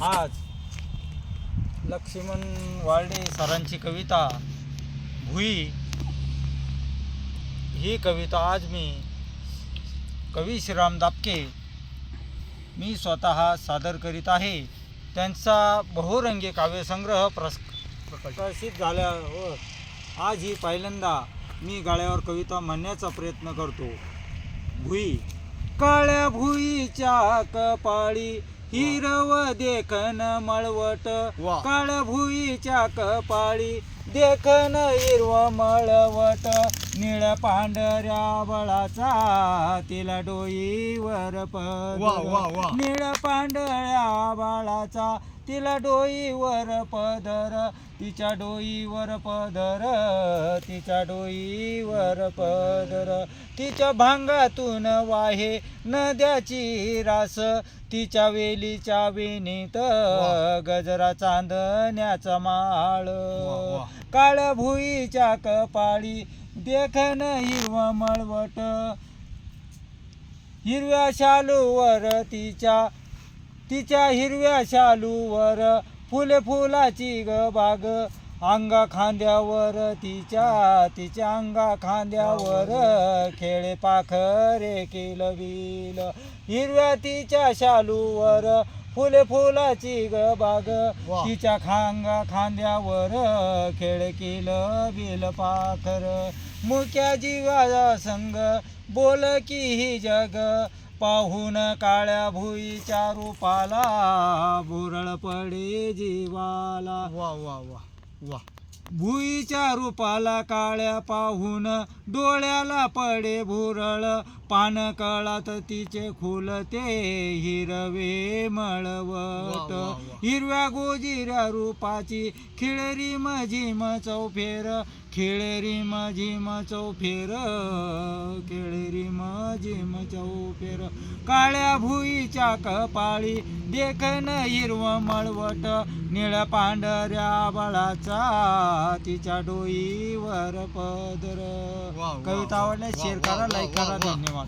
आज लक्ष्मण वार्डे सरांची कविता भुई. ही कविता आज मी कवी श्रीराम दापके मी स्वतः सादर करीत आहे. त्यांचा बहुरंगी काव्यसंग्रह प्रस प्रकाशित झाल्यावर आज ही पहिल्यांदा मी गाळ्यावर कविता म्हणण्याचा प्रयत्न करतो. भुई. काळ्या भुईच्या कपाळी हिरव देखन मळवट वा. काळ्या भुईच्या कपाळी देखन हिरव मळवट निळ्या पांढऱ्या बळाचा तिला डोईवर वा. निळ्या पांढऱ्या बाळाचा तिला डोईवर पदर तिच्या डोईवर पदर तिच्या डोईवर पदर तिच्या भांगातून वाहे नद्याची रास तिच्या वेलीच्या वेणीत. गजरा चांदण्याचा माळ वा. काळ्या भुईच्या कपाळी देखन हिरव मळवट हिरव्या शालूवर तिच्या तिच्या हिरव्या शालूवर फुले फुलाची ग बाग. अंगा खांद्यावर तिच्या तिच्या अंगा खांद्यावर खेळे पाखरे किलबिल हिरव्या तिच्या शालूवर फुले फुलाची ग बाग. तिच्या खांगा खांद्यावर खेळ किल बिल पाखर. मुक्या जीवा संग बोल की ही जग. पाहून काळ्या भुईच्या रूपाला बुरळ पडे जीवाला. वा वा वा वा. भुईच्या रूपाला काळ्या पाहून डोळ्याला पडे भुरळ. पान कळात तिचे खुलते हिरवे मळवट. हिरव्या गोजिऱ्या रूपाची खिळरी मझिम चौफेर खिळरी मझिम चौफेर खिळरी मझिम चौफेर काळ्या भुईच्या कपाळी देखन हिरव मळवट निळ्या पांढऱ्या बाळाचा तिच्या डोईवर पदर. कविता आवडल्यास वा, शेअर करा लाईक करा. धन्यवाद.